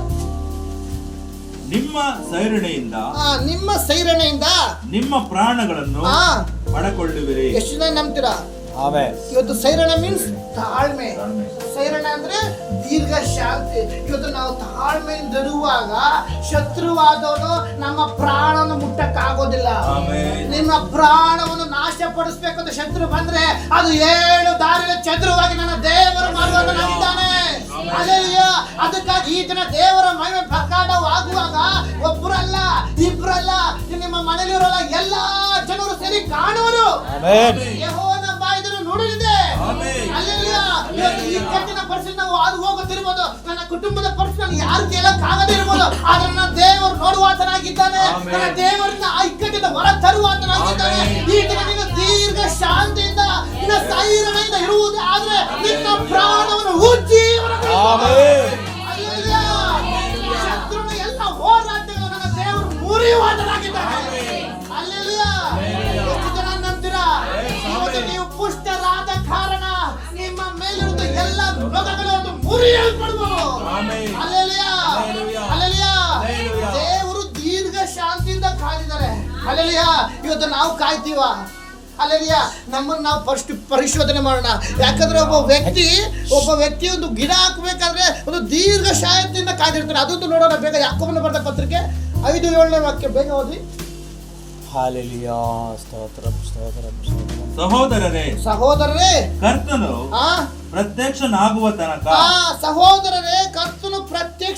ನಿಮ್ಮ ಸೈರಣೆಯಿಂದ ಆ, ನಿಮ್ಮ ಸೈರಣೆಯಿಂದ ನಿಮ್ಮ ಪ್ರಾಣಗಳನ್ನು ಆ ಪಡಕೊಳ್ಳುವಿರಿ. ಎಷ್ಟು ಜನ ನಂಬ್ತೀರಾ ಇವತ್ತು ಸೈರಣ ಮೀನ್ಸ್ ತಾಳ್ಮೆ. ಸೈರಣ ಅಂದ್ರೆ ದೀರ್ಘ ಶಾಂತಿ. ಇವತ್ತು ನಾವು ತಾಳ್ಮೆಯಿಂದ ಇರುವಾಗ ಶತ್ರುವಾದವನು ನಮ್ಮ ಪ್ರಾಣವನ್ನು ಮುಟ್ಟಕ್ಕಾಗೋದಿಲ್ಲ. ನಿಮ್ಮ ಪ್ರಾಣವನ್ನು ನಾಶ ಪಡಿಸ್ಬೇಕಂತ ಶತ್ರು ಬಂದ್ರೆ ಅದು ಏಳು ದಾರಿಯ ಚದುರವಾಗಿ ನನ್ನ ದೇವರು ಮಾಡುವವನಾಗಿದ್ದಾನೆ ಅಲ್ಲೆಲ್ಲಾ ಅದಕ್ಕಾಗಿ ಈ ದಿನ ದೇವರ ಮಹಿಮೆ ಪ್ರಕಾಟವಾಗುವಾಗ ಒಬ್ಬರಲ್ಲ ಇಬ್ಬರಲ್ಲ ನಿಮ್ಮ ಮನೆಯಲ್ಲಿರೋಲ್ಲ ಎಲ್ಲಾ ಜನರು ಸರಿ ಕಾಣುವರು. ಇವತ್ತು ಈ ಕಟ್ಟಿನ ಪರಿಸ್ಥಿತಿ ನಾವು ಹಾದು ಹೋಗುತ್ತಿರ್ಬೋದು ನನ್ನ ಕುಟುಂಬದ ಪರಿಸ್ಥಿತಿ ನಾನು ಯಾರು ಕೇಳಕ್ ಆಗದೇ ಇರ್ಬೋದು ಆದ್ರೆ ನನ್ನ ದೇವರು ನೋಡುವಾತನಾಗಿದ್ದಾನೆ. ನನ್ನ ದೇವರನ್ನ ಆ ಇಕ್ಕಟ್ಟಿನ ಹೊರ ತರುವಾತನಾಗಿದ್ದಾನೆ. ಈ ದಿನ ನೀನು ದೀರ್ಘ ಶಾಂತಿಯಿಂದ ನಿನ್ನ ಸೈರಣೆಯಿಂದ ಇರುವುದೇ ಆದ್ರೆ ನಿನ್ನ ಪ್ರಾಣವನ್ನು ಉಜ್ಜೀವನಗೊಳಿಸುವ ಇವತ್ತು ನಾವು ಕಾಯ್ತೀವ? ಅಲ್ಲೆಲ್ಲ ನಮ್ಮನ್ನು ನಾವು ಫಸ್ಟ್ ಪರಿಶೋಧನೆ ಮಾಡೋಣ. ಯಾಕಂದ್ರೆ ಒಬ್ಬ ವ್ಯಕ್ತಿ ಒಬ್ಬ ವ್ಯಕ್ತಿ ಒಂದು ಗಿಡ ಹಾಕ್ಬೇಕಾದ್ರೆ ಒಂದು ದೀರ್ಘ ಶಾಯದಿಂದ ಕಾದಿರ್ತಾನೆ. ಅದೊಂದು ನೋಡೋಣ ಬೇಗ ಯಾಕೋಬನ ಬರೆದ ಪತ್ರಿಕೆ ಐದು ಏಳನೇ ವಾಕ್ಯ ಬೇಗ ಓದಿ. ಸಹೋದರರೇ ಸಹೋದರರೇ ಕರ್ತನು ಆ? ಪ್ರತ್ಯಕ್ಷನಾಗುವ ತನಕ ಆ ಸಹೋದರರೇ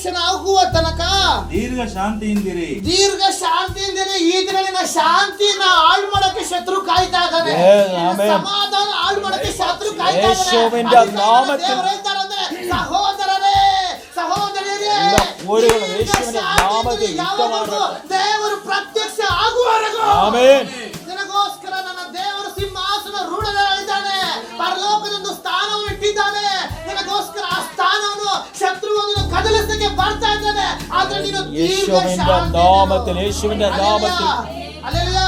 ದರ್ಶನ ಆಗುವ ತನಕ ದೀರ್ಘ ಶಾಂತಿಯಿಂದಿರಿ. ದೀರ್ಘ ಶಾಂತಿಯಿಂದಿರಿ. ಈ ದಿನ ಶಾಂತಿಯನ್ನ ಹಾಳು ಮಾಡಕ್ಕೆ ಶತ್ರು ಕಾಯ್ತಾ ಇದ್ದಾನೆ. ಸಮಾಧಾನ ಹಾಳು ಮಾಡಕ್ಕೆ ಶತ್ರು ಕಾಯ್ತಾ ಇದ್ದಾನೆ. ಸಹೋದರರೇ ಸಹೋದರರೇ ದೇವರು ಪ್ರತ್ಯಕ್ಷ ಆಗುವವರೆಗೂ ಆಮೇನ್ ಸ್ಥಾನವನ್ನು ಶತ್ರುವನ್ನು ಕದಲಿಸಕ್ಕೆ ಬರ್ತಾ ಇದ್ದಾನೆ ಆದ್ರೆ ನೀನು ಯೇಸುವಿನ ನಾಮത്തിൽ ಯೇಸುವಿನ ನಾಮത്തിൽ ಅಲ್ಲೆಲ್ಲ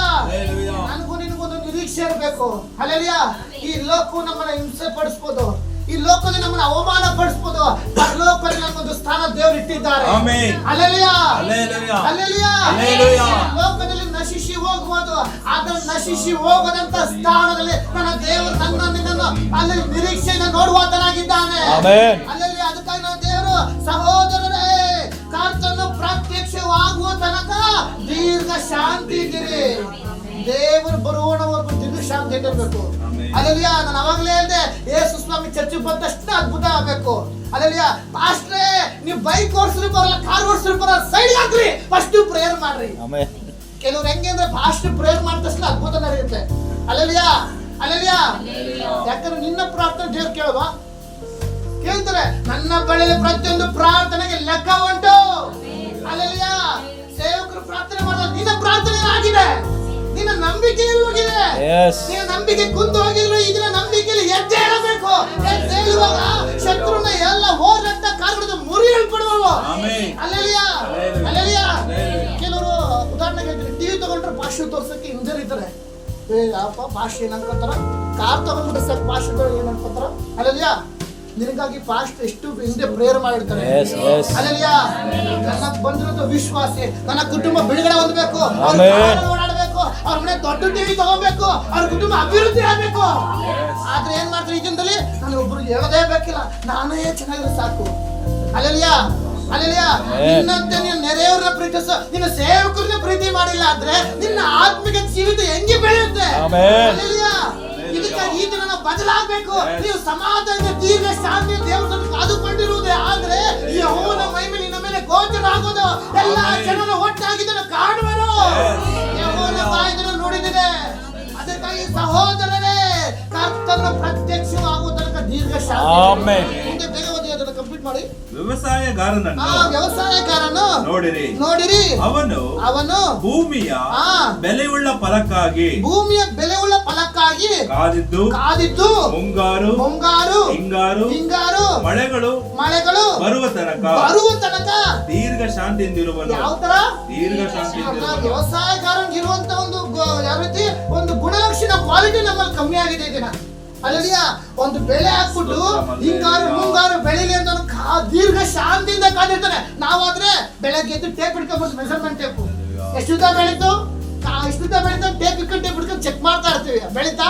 ನನಗೂ ನಿನಗೊಂದು ನಿರೀಕ್ಷೆ ಇರಬೇಕು. ಅಲ್ಲೆಲ್ಲ ಈ ಲೋಕವು ನಮ್ಮನ್ನ ಹಿಂಸೆ ಪಡಿಸ್ಬೋದು ಈ ಲೋಕದಲ್ಲಿ ನಮ್ಮನ್ನ ಅವಮಾನ ಪಡಿಸ್ಬೋದು ಪರಲೋಕದಲ್ಲಿ ನಮಗೊಂದು ಸ್ಥಾನ ದೇವರು ಇಟ್ಟಿದ್ದಾರೆ ಅಲ್ಲೆಲ್ಲ ಅಲ್ಲೆಲ್ಲ ಲೋಕದಲ್ಲಿ ನಶಿಸಿ ಹೋಗುವುದು. ಅದನ್ನು ನಶಿಸಿ ಹೋಗದಂತ ಸ್ಥಾನದಲ್ಲಿ ನನ್ನ ದೇವರು ನನ್ನ ನಿನ್ನನ್ನು ಅಲ್ಲಿ ನಿರೀಕ್ಷೆಯನ್ನು ನೋಡುವಾತನಾಗಿದ್ದಾನೆ. ಅಲ್ಲಲ್ಲಿ ಅದಕ್ಕಾಗಿ ನನ್ನ ದೇವರು ಸಹೋದರರೇ ಕರ್ತನು ಪ್ರತ್ಯಕ್ಷವಾಗುವ ತನಕ ದೀರ್ಘ ಶಾಂತಿ ಇದ್ದೀರಿ. ದೇವರು ಬರುವವರೆಗೂ ದೀರ್ಘ ಶಾಂತಿ ಇರಬೇಕು. ಅಲ್ಲಲ್ಲಿಯ ನಾನು ಅವಾಗಲೇ ಹೇಳಿದೆ ಯೇಸು ಸ್ವಾಮಿ ಚರ್ಚೆ ಬಂದ ತಕ್ಷಣ ಅದ್ಭುತ ಆಗ್ಬೇಕು. ಅಲ್ಲಲ್ಲಿಯ ಅಷ್ಟೇ ನೀವು ಬೈಕ್ ಓಡಿಸ್ರಿ ಬರಲ್ಲ ಕಾರ್ ಓಡಿಸ್ರಿ ಬರಲ್ಲ ಸೈಡ್ ಹಾಕ್ರಿ ಫಸ್ಟ್ ಪ್ರೇಯರ್ ಮಾಡ್ರಿ. ಕೆಲವ್ರು ಹೆಂಗೆ ಅಂದ್ರೆ ಫಾಸ್ಟ್ ಪ್ರೇಯರ್ ಮಾಡಿದ ತಕ್ಷಣ ಅದ್ಭುತ ನಡೆಯುತ್ತೆ. ಅಲ್ಲಲಿಯಾ ಅಲ್ಲಲಿಯಾ ಯಾಕಂದ್ರೆ ನಿನ್ನ ಪ್ರಾರ್ಥನೆ ದೇವ್ರು ಕೇಳುವ. ಕೇಳ್ತಾರೆ ನನ್ನ ಬಳಿಯಲ್ಲಿ ಪ್ರತಿಯೊಂದು ಪ್ರಾರ್ಥನೆಗೆ ಲೆಕ್ಕ ಉಂಟು. ಅಲ್ಲಲ್ಲಿಯಾ ಸೇವಕರು ಪ್ರಾರ್ಥನೆ ಮಾಡಿದ ನಿನ್ನ ಪ್ರಾರ್ಥನೆ ಆಗಿದೆ. ನಿನ್ನ ನಂಬಿಕೆ ಹೋಗಿದೆ. ನಿನ್ನ ನಂಬಿಕೆ ಕುಂದು ಹೋಗಿದ್ರು ಇದನ್ನ ನಂಬಿಕೆಯಲ್ಲಿ ಹೆಜ್ಜೆ ಇರಬೇಕು. ಎದ್ದೆ ಹೇಳುವಾಗ ಶತ್ರುನ ಎಲ್ಲ ಹೋರಾಟ ಮುರಿ ಮುರಿಯಲ್ಪಡುವವು. ಅಲ್ಲಲ್ಲಿಯಾ ಅಲ್ಲೆಲ್ಲ ಹೇಳ್ತೀನಿ ಟಿವಿ ತಗೊಂಡ್ರೆ ಭಾಷೆ ತೋರ್ಸಕ್ಕೆ ಹಿಂಜರಿತಾರೆ ಏ ಯಪ್ಪ ಭಾಷೆ ಏನಂತಾರ ಕಾರ್ ತಗೊಂಡ್ಬಿಟ್ಟು ಸರ್ ಭಾಷೆ ಏನಂತಾರ ಅಲ್ಲಲ್ಯಾ ನಿನಗಾಗಿ ಪಾಸ್ಟ್ ಎಷ್ಟು ಹಿಂದೆ ಪ್ರೇಯರ್ ಮಾಡಿರ್ತಾರೆ. ಅಲ್ಲಲ್ಯಾ ನನ್ನ ಬಂದಿರೋದು ವಿಶ್ವಾಸಿ. ನನ್ನ ಕುಟುಂಬ ಬಿಡುಗಡೆ ಹೊಂದಬೇಕು. ಓಡಾಡಬೇಕು. ಅವ್ರ ಮನೆ ದೊಡ್ಡ ಟಿವಿ ತಗೋಬೇಕು. ಅವ್ರ ಕುಟುಂಬ ಅಭಿವೃದ್ಧಿ ಆಗ್ಬೇಕು. ಆದ್ರೆ ಏನ್ ಮಾಡ್ತಾರೆ ಈ ದಿನದಲ್ಲಿ? ನಾನು ಒಬ್ರು ಹೇಳೋದೇ ಬೇಕಿಲ್ಲ. ನಾನೇ ಚೆನ್ನಾಗಿರೋ ಸಾಕು. ಅಲ್ಲಲ್ಯಾ ಅಲ್ಲಲ್ಯಾ ನಿನ್ನಂತೆ ನೀನು ನೆರೆಯವ್ರನ್ನ ಪ್ರೀತಿಸ ನಿನ್ನ ಸೇವಕರನ್ನ ಪ್ರೀತಿ ಮಾಡಿಲ್ಲ ಆದ್ರೆ ನಿನ್ನ ಆತ್ಮಿಕ ಜೀವಿತ ಹೆಂಗೆ ಬೆಳೆಯುತ್ತೆ? ಇದಕ್ಕೆ ಈ ದಿನ ನಾವು ಬದಲಾಗಬೇಕು. ನೀವು ಸಮಾಧಾನ ದೀರ್ಘ ಶಾಂತಿ ದೇವರನ್ನು ಕಾದುಕೊಂಡಿರುವುದೇ ಆದ್ರೆ ಈ ಯೆಹೋವನ ಮಹಿಮೆ ನಿನ್ನ ಮೇಲೆ ಗೋಚರ ಆಗೋದು. ಎಲ್ಲ ಜನರು ಒಟ್ಟಾಗಿದ್ದನ್ನು ಕಾಣುವರು. ಯಹೋನ ಬಾಯಿದನ್ನು ನೋಡಿದಿದೆ ಅದಕ್ಕಾಗಿ ಸಹೋದರರೇ ಕರ್ತನ ಪ್ರತ್ಯಕ್ಷವಾಗುವ ತನಕ ದೀರ್ಘ ಶಾಂತಿ. ಮುಂದೆ ಬೇಗ ಮಾಡಿ. ವ್ಯವಸಾಯಗಾರನನ್ನು ಆ ವ್ಯವಸಾಯಕಾರನು ನೋಡಿರಿ. ನೋಡಿರಿ. ಅವನು ಅವನು ಭೂಮಿಯ ಆ. ಬೆಲೆಯುಳ್ಳ ಫಲಕ್ಕಾಗಿ ಭೂಮಿಯ ಬೆಲೆಯುಳ್ಳ ಫಲಕ್ಕಾಗಿ ಕಾದಿದ್ದು ಕಾದಿದ್ದು ಮುಂಗಾರು ಮುಂಗಾರು ಹಿಂಗಾರು ಹಿಂಗಾರು ಮಳೆಗಳು ಮಳೆಗಳು ಬರುವ ತನಕ ಬರುವ ತನಕ ದೀರ್ಘ ಶಾಂತಿಯಿಂದಿರುವನು. ಯಾವ ತರ? ದೀರ್ಘ ಶಾಂತಿಯಿಂದ ವ್ಯವಸಾಯಗಾರನಿಗಿರುವಂತ ಇರುವಂತ ಒಂದು ಯಾವ ರೀತಿ? ಒಂದು ಗುಣಲಕ್ಷಣ ಕ್ವಾಲಿಟಿ ನಮ್ಮಲ್ಲಿ ಕಮ್ಮಿ ಆಗಿದೆ ಇದನ್ನ ಅಲ್ಲಲ್ಲಿಯ ಒಂದು ಬೆಳೆ ಹಾಕ್ಬಿಟ್ಟು ಹಿಂಗಾರು ಮುಂಗಾರು ಬೆಳಿಲಿ ಅಂತ ದೀರ್ಘ ಶಾಂತಿಯಿಂದ ಕಾದಿರ್ತಾನೆ. ನಾವಾದ್ರೆ ಬೆಳಗ್ಗೆ ಎದ್ದು ಟೇಪ್ ಇಟ್ಕೊಂಡ್ಬಿಟ್ಟು ಮೆಷರ್ಮೆಂಟ್ ಟೇಪು ಎಷ್ಟು ಬೆಳೀತು? ಎಷ್ಟುದ್ದ ಬೆಳೀತು ಟೇಪ್ ಇಟ್ಕೊಂಡು ಟೇಪ್ ಹಿಡ್ಕೊಂಡು ಚೆಕ್ ಮಾಡ್ತಾ ಇರ್ತೀವಿ. ಬೆಳೀತಾ?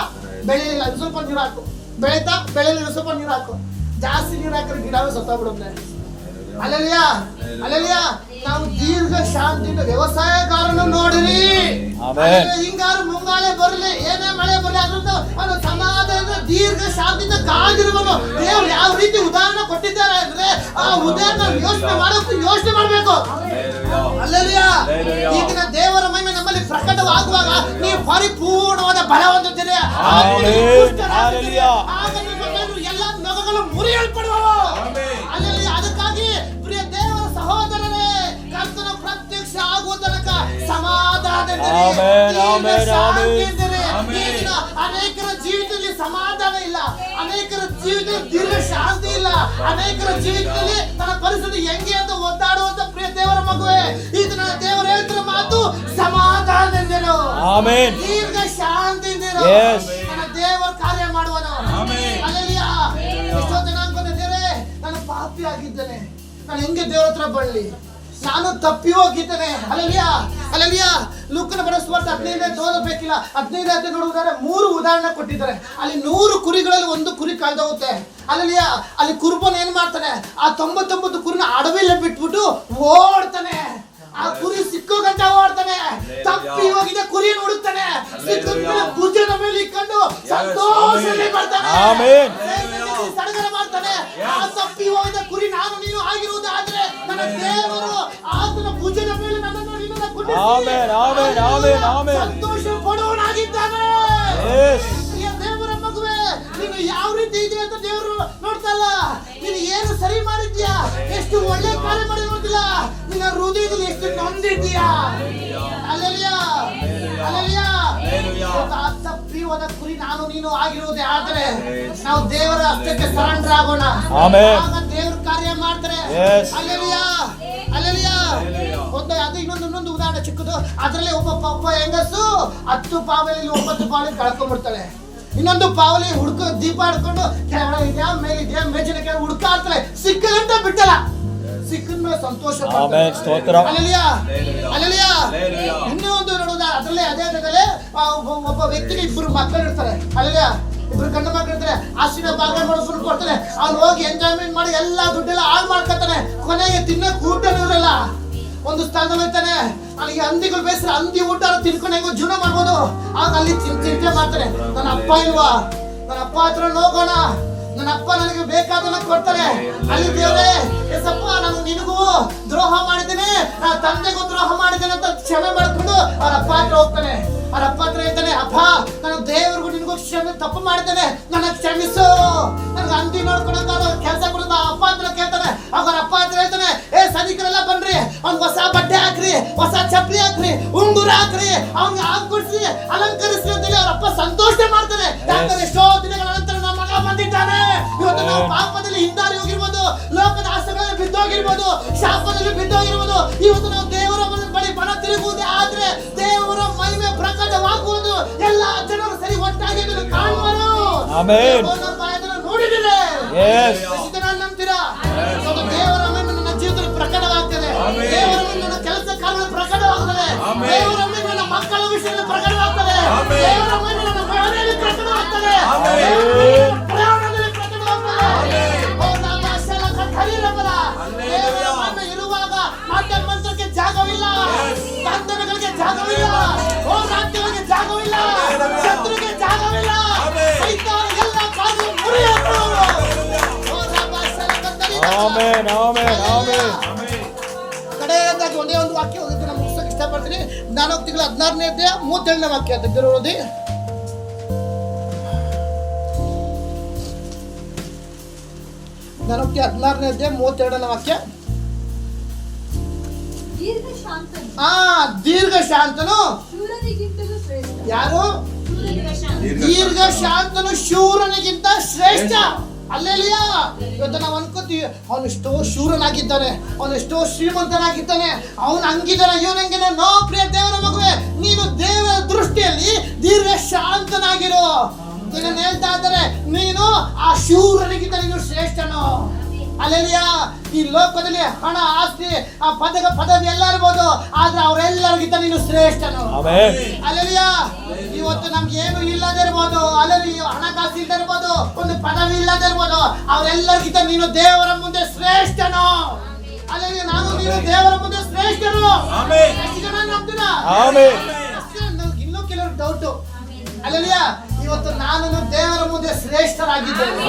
ಬೆಳೆಯಲಿಲ್ಲ ಸ್ವಲ್ಪ ನೀರು ಹಾಕು. ಬೆಳೀತಾ? ಬೆಳೆಯಲಿಲ್ಲ ಸ್ವಲ್ಪ ನೀರು ಹಾಕು. ಜಾಸ್ತಿ ನೀರು ಹಾಕಿದ್ರೆ ಗಿಡವೇ ಸತ್ತೋಗ್ಬಿಡುತ್ತೆ. ಅಲ್ಲಲ್ಲಿಯಾ ಅಲ್ಲಲಿಯ ನಾವು ದೀರ್ಘ ಶಾಂತಿಯಿಂದ ವ್ಯವಸಾಯಗಾರನು ನೋಡಿರಿ. ಅಲ್ಲಲ್ಲಿಯ ಹಿಂಗಾರು ಮುಂಗಾಳೆ ಬರಲಿ ಏನೇ ಮಳೆ ಬರಲಿ ಅದ್ರದ್ದು ಅವನು ಸಮಾಧಾನದಿಂದ ದೀರ್ಘ ಶಾಂತಿಯಿಂದ ಕಾದಿರುವನು ದೇವ್ರು ಯಾವ ರೀತಿ ಉದಾಹರಣೆ ಕೊಟ್ಟಿದ್ದಾರೆ ಅಂದ್ರೆ ಆ ಉದಾಹರಣೆ ಯೋಚನೆ ಮಾಡೋಕೆ ಯೋಚನೆ ಮಾಡಬೇಕು Hallelujah. ಈಗಿನ ದೇವರ ಮಹಿಮೆ ನಮ್ಮಲ್ಲಿ ಪ್ರಕಟವಾಗುವಾಗ ನೀವು ಪರಿಪೂರ್ಣವಾದ ಬಲ ಹೊಂದುತ್ತೀರಿ. ಆಗ ನಿಮ್ಮ ಎಲ್ಲ ನೊಗಗಳು ಮುರಿಯಲ್ಪಡುವವು ಅನೇಕರ ಜೀವಿತದಲ್ಲಿ ಸಮಾಧಾನ ಇಲ್ಲ. ಅನೇಕರ ಜೀವಿತದಲ್ಲಿ ದೀರ್ಘ ಶಾಂತಿ ಇಲ್ಲ. ಅನೇಕರ ಜೀವಿತದಲ್ಲಿ ತನ್ನ ಪರಿಸ್ಥಿತಿ ಹೆಂಗೆ ಅಂತ ಒದ್ದಾಡುವಂತ ಪ್ರಿಯ ದೇವರ ಮಗುವೆ ಇದು ನನ್ನ ದೇವರು ಹೇಳ್ತಿರೋ ಮಾತು ಸಮಾಧಾನದಿಂದಿರು. ದೀರ್ಘ ಶಾಂತಿಯಿಂದಿರು. ನನ್ನ ದೇವರ ಕಾರ್ಯ ಮಾಡುವನು. ಎಷ್ಟೋ ಜನ ಅನ್ಕೊಂಡಿದ್ದೇವೆ ನಾನು ಪಾಪಿ ಆಗಿದ್ದೇನೆ ನಾನು ಹೆಂಗೆ ದೇವ್ರ ಹತ್ರ ಬರಲಿ? ನಾನು ತಪ್ಪಿ ಹೋಗಿದ್ದೇನೆ. ಅಲ್ಲಲಿಯಾ ಅಲ್ಲಲಿಯಾ ಲುಕ್ಕನ ಬರೋ ಸ್ವಾರ್ಥ ಹದಿನೈದು ಓದಬೇಕಿಲ್ಲ ಹದಿನೈದು ಹತ್ತು ನೋಡುವುದಾದ್ರೆ ಮೂರು ಉದಾಹರಣೆ ಕೊಟ್ಟಿದ್ದಾರೆ. ಅಲ್ಲಿ ನೂರು ಕುರಿಗಳಲ್ಲಿ ಒಂದು ಕುರಿ ಕಳೆದೋಗುತ್ತೆ. ಅಲ್ಲಲಿಯಾ, ಅಲ್ಲಿ ಕುರುಬನ್ ಏನ್ ಮಾಡ್ತಾನೆ? ಆ ತೊಂಬತ್ತೊಂಬತ್ತು ಕುರಿನ ಅಡವಿಲ್ಲ ಬಿಟ್ಬಿಟ್ಟು ಓಡ್ತಾನೆ. ಆ ಕುರಿ ಸಿಕ್ಕೋ ಗಂಟ ಓಡ್ತಾನೆ ತಪ್ಪಿ ಹೋಗಿದೆ ಕುರಿ ನೋಡುತ್ತಾನೆ. ಸಿಕ್ಕಿದ ಮೇಲೆ ಇಕ್ಕೊಂಡು ಸಂತೋಷದಲ್ಲಿ ಬರ್ತಾನೆ ಸಡಗರ ಮಾಡ್ತಾನೆ ಆ ತಪ್ಪಿ ಹೋಗಿದ ಕುರಿ ನಾನು ನೀನು ಆಗಿರುವುದಾದ್ರೆ ನನ್ನ ದೇವರು ಆತನ ಭುಜನ ಮೇಲೆ ನನ್ನನ್ನು ನಿನ್ನನ್ನು ಕುಂಡಿರಿಸಿ ಆಮೆನ್, ಆಮೆನ್, ಆಮೆನ್, ಆಮೆನ್. ಸಂತೋಷ. ಪ್ರಿಯ ದೇವರ ಮಗುವೆ ನೀನು ಯಾವ ರೀತಿ ಇದೆ ಅಂತ ದೇವರು ನೋಡ್ತಲ್ಲ ನೀನು ಏನು ನಿನ್ನ ಹೃದಯದಲ್ಲಿ ಎಷ್ಟು ನೊಂದಿದ್ಯಾ? ಅಲ್ಲಲಿಯಾ ಅಲ್ಲಲಿಯಾ. ಇವತ್ತು ಆ ತಪ್ಪಿ ಹೋದ ಕುರಿ ನಾನು ನೀನು ಆಗಿರುವುದೇ. ಆದ್ರೆ ನಾವು ದೇವರ ಅಷ್ಟಕ್ಕೆ ಸರೆಂಡರ್ ಆಗೋಣ ಆಗ ದೇವ್ರ ಕಾರ್ಯ ಮಾಡ್ತಾರೆ. ಅಲ್ಲಲಿಯಾ ಅಲ್ಲಲಿಯಾ. ಒಂದು ಅದು ಇನ್ನೊಂದು ಇನ್ನೊಂದು ಉದಾಹರಣೆ ಚಿಕ್ಕದು. ಅದರಲ್ಲಿ ಒಬ್ಬ ಪಪ್ಪ ಒಬ್ಬ ಹೆಂಗಸು ಹತ್ತು ಪಾವಲಿ ಒಂಬತ್ತು ಪಾವಲಿ ಕಳ್ಕೊಂಡ್ಬಿಡ್ತಾಳೆ. ಇನ್ನೊಂದು ಪಾವಲಿ ಹುಡ್ಕೋ ದೀಪ ಹಿಡ್ಕೊಂಡು ಕೆಳಗಡೆ ಇದೆಯಾ ಮೇಲಿದೆಯಾ ಮೇಜಿನ ಕೆಳಗೆ ಹುಡ್ಕಾಡ್ತಾಳೆ ಸಿಕ್ಕದಂತ ಬಿಟ್ಟಲ್ಲ. ಸಿಕ್ಕಿದ ಮೇಲೆ ಸಂತೋಷ ಆಮೆನ್. ಸ್ತೋತ್ರ. ಅಲ್ಲಲಿಯಾ. ಇನ್ನೂ ಒಂದು ನೋಡೋದ? ಅದರಲ್ಲೇ ಅದೇ ಅದರಲ್ಲೇ ಒಬ್ಬ ಒಬ್ಬ ವ್ಯಕ್ತಿಗೆ ಇಬ್ಬರು ಮಕ್ಕಳು ಇರ್ತಾರೆ. ಅಲ್ಲಲಿಯಾ. ಇಬ್ರು ಗಂಡು ಮಕ್ಕಳು ಇರ್ತಾರೆ. ಆಸ್ತಿನ ಭಾಗ ಮಾಡ್ಕೊಂಡು ಕೊಡ್ತಾರೆ ಅವ್ನು ಹೋಗಿ ಎಂಜಾಯ್ಮೆಂಟ್ ಮಾಡಿ ಎಲ್ಲ ದುಡ್ಡೆಲ್ಲ ಹಾಳು ಮಾಡ್ಕೊತಾನೆ. ಕೊನೆಗೆ ತಿನ್ನಕ್ಕೆ ಊಟನೂ ಇರಲ್ಲ. ಒಂದು ಸ್ಥಾನ ಹೋಗ್ತಾನೆ ಅಲ್ಲಿಗೆ ಹಂದಿಗಳು ಬೇಸರ ಹಂದಿ ಊಟ ತಿನ್ಕೊಂಡು ಹೆಂಗೋ ಜೀವನ ಮಾಡ್ಬೋದು. ಆಗ ಅಲ್ಲಿ ಚಿಂತೆ ಮಾಡ್ತಾನೆ. ನನ್ನ ಅಪ್ಪ ಇಲ್ವಾ? ನನ್ನ ಅಪ್ಪ ಹತ್ರ ಹೋಗೋಣ. ನನ್ನ ಅಪ್ಪ ನನಗೆ ಬೇಕಾದನ್ನ ಕೊಡ್ತಾರೆ ಅಲ್ಲಿ ದೇವರೇ ಎಸಪ್ಪ ನಾನು ನಿನಗೂ ದ್ರೋಹ ಮಾಡಿದ್ದೇನೆ. ನಾ ತಂದೆಗೂ ದ್ರೋಹ ಮಾಡಿದ್ದೇನೆ ಅಂತ ಕ್ಷಮೆ ಮಾಡಿಕೊಂಡು ಅವ್ರ ಅಪ್ಪ ಹತ್ರ ಹೋಗ್ತಾನೆ. ಅವ್ರ ಅಪ್ಪ ಹತ್ರ ಹೇಳ್ತಾನೆ ಅಪ್ಪ ನಾನು ದೇವ್ರಿಗೂ ನಿನಗೂ ಕ್ಷಮೆ ತಪ್ಪು ಮಾಡಿದ್ದೇನೆ. ನನಗ್ ಕ್ಷಮಿಸು. ನನಗೆ ಅಂದಿ ನೋಡ್ಕೊಳಕ್ಕಾಗ ಕೆಲಸ ಕೊಡೋದು ಅಪ್ಪ ಹತ್ರ ಕೇಳ್ತಾನೆ. ಅವ್ರ ಅಪ್ಪ ಹತ್ರ ಹೇಳ್ತಾನೆ, ಏ, ಸೈನಿಕರೆಲ್ಲ ಬನ್ರಿ. ಅವ್ನ್ ಹೊಸ ಬಟ್ಟೆ ಹಾಕ್ರಿ, ಹೊಸ ಚಪ್ಪಲಿ ಹಾಕ್ರಿ, ಉಂಗುರ ಹಾಕ್ರಿ. ಅವ್ನಿಗೆ ಹಾಕ್ಬಿಡ್ಸಿ ಅಲಂಕರಿಸಿ ಅಂತೇಳಿ ಅವ್ರ ಅಪ್ಪ ಸಂತೋಷ ಮಾಡ್ತಾನೆ. ಯಾಕಂದ್ರೆ ಎಷ್ಟೋ ದಿನಗಳ ನಂತರ ಬಂದಿದ್ದಾನೆ ಇವತ್ತು ನಾವು ಪಾಪದಲ್ಲಿ ಹಿಂದಾರಿ ಹೋಗಿರ್ಬೋದು. ಲೋಕದ ಆಸೆಗಳಲ್ಲಿ ಬಿದ್ದೋಗಿರ್ಬೋದು. ಶಾಪದಲ್ಲಿ ಬಿದ್ದೋಗಿರ್ಬೋದು. ಇವತ್ತು ನಾವು ದೇವರ ಬಳಿ ಬಣ ತಿರುಗುವುದೇ ಆದ್ರೆ ದೇವರ ಮಹಿಮೆ ಪ್ರಕಟವಾಗುವುದು. ಎಲ್ಲ ಜನರು ಸರಿ ಒಟ್ಟಾಗಿ ಕಾಣುವರು. ಆಮೆನ್. ನೋಡಿದರೆ ನಂಬ್ತೀರಾ ದೇವರ ಪ್ರಕಟವಾಗ್ತದೆ. ದೇವರ ಕೆಲಸ ಕಾರ್ಯಗಳು ಪ್ರಕಟವಾಗ್ತದೆ. ದೇವರ ನನ್ನ ಮಕ್ಕಳ ವಿಷಯದಲ್ಲಿ ಪ್ರಕಟವಾಗ್ತದೆ. ದೇವರ ನನ್ನ ಮನೆಯಲ್ಲಿ ಪ್ರಕಟವಾಗ್ತದೆ ಆಮೆನ್. ಪ್ರಯಾಣದಲ್ಲಿ ಪ್ರಕಟವಾಗ್ತದೆ ನಮ್ಮ. ದೇವರ ಇರುವಾಗ ಮಾತೆ ಮಂತ್ರಕ್ಕೆ ಜಾಗವಿಲ್ಲ. ಬಂಧನಗಳಿಗೆ ಜಾಗವಿಲ್ಲ ಜಾಗವಿಲ್ಲ. ಶತ್ರುಗೆ ಜಾಗವಿಲ್ಲ ಆಮೆನ್ ಆಮೆನ್ ಆಮೆನ್. ಆಮೆನ್. ಕಡೆಯದಾಗಿ ಒಂದೇ ಒಂದು ವಾಕ್ಯ ಓದಿದ್ದು ನಾನು ಮುಗಿಸೋಕೆ ಇಷ್ಟಪಡ್ತೀನಿ. ನಾಲ್ಕು ತಿಂಗಳ ಹದಿನಾರನೇ ಅಧ್ಯಾಯ ಮೂವತ್ತೇಳನೇ ವಾಕ್ಯ ತೆಗೆದಿರೋ ಓದಿ ನಾಲ್ಕು ಹದಿನಾರನೇ ಅಧ್ಯಾಯ ಮೂವತ್ತೆರಡನೇ ವಾಕ್ಯ. ಶಾಂತನು ಆ ದೀರ್ಘ ಶಾಂತನು ಯಾರು? ದೀರ್ಘ ದೀರ್ಘ ಶಾಂತನು ಶೂರನಿಗಿಂತ ಶ್ರೇಷ್ಠ. ಅಲ್ಲೆಲಿಯ ಇವತ್ತು ನಾವು ಅನ್ಕೋತೀವಿ ಅವನು ಎಷ್ಟೋ ಶೂರನಾಗಿದ್ದಾನೆ ಅವನು ಎಷ್ಟೋ ಶ್ರೀಮಂತನಾಗಿದ್ದಾನೆ, ಅವನು ಹಂಗಿದ್ದಾನೆ ಇವನು ಹಂಗಿದ್ದಾನೆ ನೋ, ಪ್ರಿಯ ದೇವರ ಮಗುವೆ, ನೀನು ದೇವರ ದೃಷ್ಟಿಯಲ್ಲಿ ದೀರ್ಘ ಶಾಂತನಾಗಿರು ನೀನು ಹೇಳ್ತಾ ಇದ್ದಾರೆ, ನೀನು ಆ ಶೂರನಿಗಿಂತ ನೀನು ಶ್ರೇಷ್ಠನು. ಅಲ್ಲೆಲಿಯ ಈ ಲೋಕದಲ್ಲಿ ಹಣ ಆಸ್ತಿ ಆ ಪದಕ ಪದವಿ ಎಲ್ಲ ಇರ್ಬೋದು ಆದ್ರೆ ಅವರೆಲ್ಲರಿಗಿಂತ ನೀನು ಶ್ರೇಷ್ಠನು. ಅಲೆಲಿಯ ಇವತ್ತು ನಮ್ಗೆ ಏನು ಇಲ್ಲದೆ ಇರ್ಬೋದು ಅಲ್ಲಲ್ಲಿ ಹಣಕಾಸು ಇಲ್ಲದೆ ಇರ್ಬೋದು ಒಂದು ಪದವಿ ಇಲ್ಲದೆ ಇರ್ಬೋದು ಅವರೆಲ್ಲರಿಗಿಂತ ನೀನು ದೇವರ ಮುಂದೆ ಶ್ರೇಷ್ಠನು. ಅಲ್ಲಲ್ಲಿ ನಾನು ನೀನು ದೇವರ ಮುಂದೆ ಶ್ರೇಷ್ಠನು. ಎಷ್ಟು ಜನ ನಂಬ್ತೀರಾ? ಇನ್ನೂ ಕೆಲವರು ಡೌಟು ಅಲ್ಲಲ್ಲಿಯ ಇವತ್ತು ನಾನು ದೇವರ ಮುಂದೆ ಶ್ರೇಷ್ಠರಾಗಿದ್ದೇನೆ.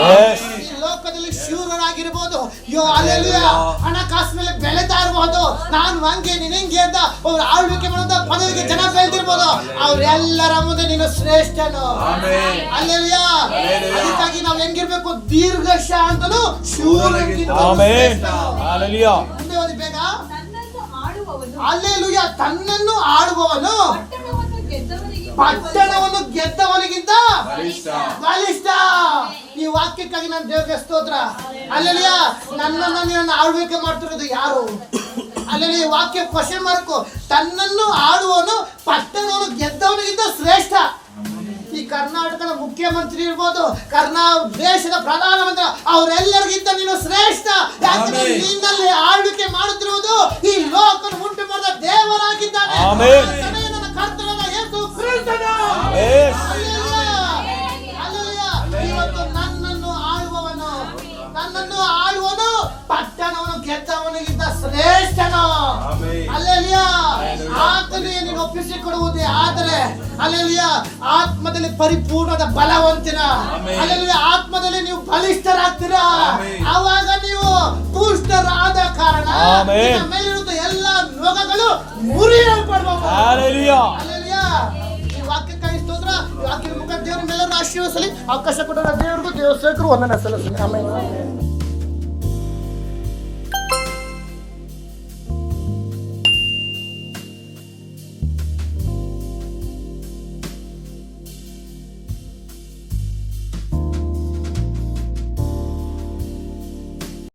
ಈ ಲೋಕದಲ್ಲಿ ಶೂರರಾಗಿರ್ಬೋದು ಯೋ ಅಲ್ಲೆಲ್ಲ ಹಣಕಾಸು ಮೇಲೆ ಬೆಳೆತಾ ಇರಬಹುದು. ನಾನು ಹಂಗೆ ನಿನಂಗೆ ಹಿಂಗೆ ಅಂತ ಅವ್ರ ಆಳ್ವಿಕೆ ಮಾಡೋದ ಪದವಿಗೆ ಜನ ಬೆಳೆದಿರ್ಬೋದು. ಅವರೆಲ್ಲರ ಮುಂದೆ ನೀನು ಶ್ರೇಷ್ಠನು. ಆಮೆನ್. ಅಲ್ಲೆಲ್ಲ ಅದಕ್ಕಾಗಿ ನಾವು ಹೆಂಗಿರ್ಬೇಕು? ದೀರ್ಘಶ ಅಂತಲೂ. ಹಾಲೆಲೂಯಾ ಮುಂದೆ ಓದಿ ಬೇಗ. ತನ್ನನ್ನು ಆಳುವವನು. ಅಲ್ಲೆಲುಯ ತನ್ನನ್ನು ಆಡುವವನು ಪಟ್ಟಣವನ್ನು ಗೆದ್ದವನಿಗಿಂತ ಬಲಿಷ್ಠ. ಈ ವಾಕ್ಯಕ್ಕಾಗಿ ನಾನು ದೇವರಿಗೆ ಸ್ತೋತ್ರ. ಅಲ್ಲೆಲಿಯ ನನ್ನನ್ನು ನೀನನ್ನು ಆಳ್ವಿಕೆ ಮಾಡ್ತಿರೋದು ಯಾರು? ಅಲ್ಲಲ್ಲಿ ಈ ವಾಕ್ಯ ಕ್ವಶನ್ ಮಾರ್ಕು ತನ್ನನ್ನು ಆಳುವವನು ಪಟ್ಟಣವನ್ನು ಗೆದ್ದವನಿಗಿಂತ ಶ್ರೇಷ್ಠ. ಈ ಕರ್ನಾಟಕದ ಮುಖ್ಯಮಂತ್ರಿ ಇರ್ಬೋದು ಕರ್ನಾ ದೇಶದ ಪ್ರಧಾನಮಂತ್ರಿ ಅವರೆಲ್ಲರಿಗಿಂತ ನೀನು ಶ್ರೇಷ್ಠ. ಯಾಕಂದ್ರೆ. ನಿನ್ನಲ್ಲಿ ಆಳ್ವಿಕೆ ಮಾಡುತ್ತಿರುವುದು ಈ ಲೋಕನ ಉಂಟು ಮಾಡಿದ ದೇವರಾಗಿದ್ದಾನೆ. ನನ್ನ ಕರ್ತನಾದ ಇವತ್ತು ನನ್ನನ್ನು ಆಳುವವನು ನನ್ನನ್ನು ಆಳುವನು ಪಟ್ಟಣವನ್ನು ಗೆದ್ದವನಿಗಿಂತ ಶ್ರೇಷ್ಠನು. ಆಮೆನ್. ಅಲ್ಲೆಲಿಯ ಆತ್ಮನೇ ಆತನಿಗೆ ನೀನು ಒಪ್ಪಿಸಿಕೊಡುವುದೇ ಆದರೆ ಅಲ್ಲೆಲಿಯ ಆತ್ಮದಲ್ಲಿ ಪರಿಪೂರ್ಣದ ಬಲವಂತಿನ. ಅಲ್ಲೆಲಿಯ ಆತ್ಮದಲ್ಲಿ ನೀವು ಬಲಿಷ್ಠರಾಗ್ತೀರಾ? ಅವಾಗ ಆವಾಗ ನೀವು ಪುಷ್ಟರಾದ ಕಾರಣ Amen. ನಿಮ್ಮ ಮೇಲಿರುವ ಎಲ್ಲ ರೋಗಗಳು ಮುರಿಯಲ್ಪಡುವ ಅಲ್ಲೆಲಿಯ ವಾಕ್ಯದ ಮುಖ ದೇವರ ಮೇಲೆ ಆಶೀರ್ವಸಲಿ ಅವಕಾಶ ಕೊಟ್ಟರ ದೇವರಿಗೂ ದೇವ ಸೇವಕರು ಒಂದನೇ ಸಲ್ಲಿಸಲಿ ಆಮೇಲೆ.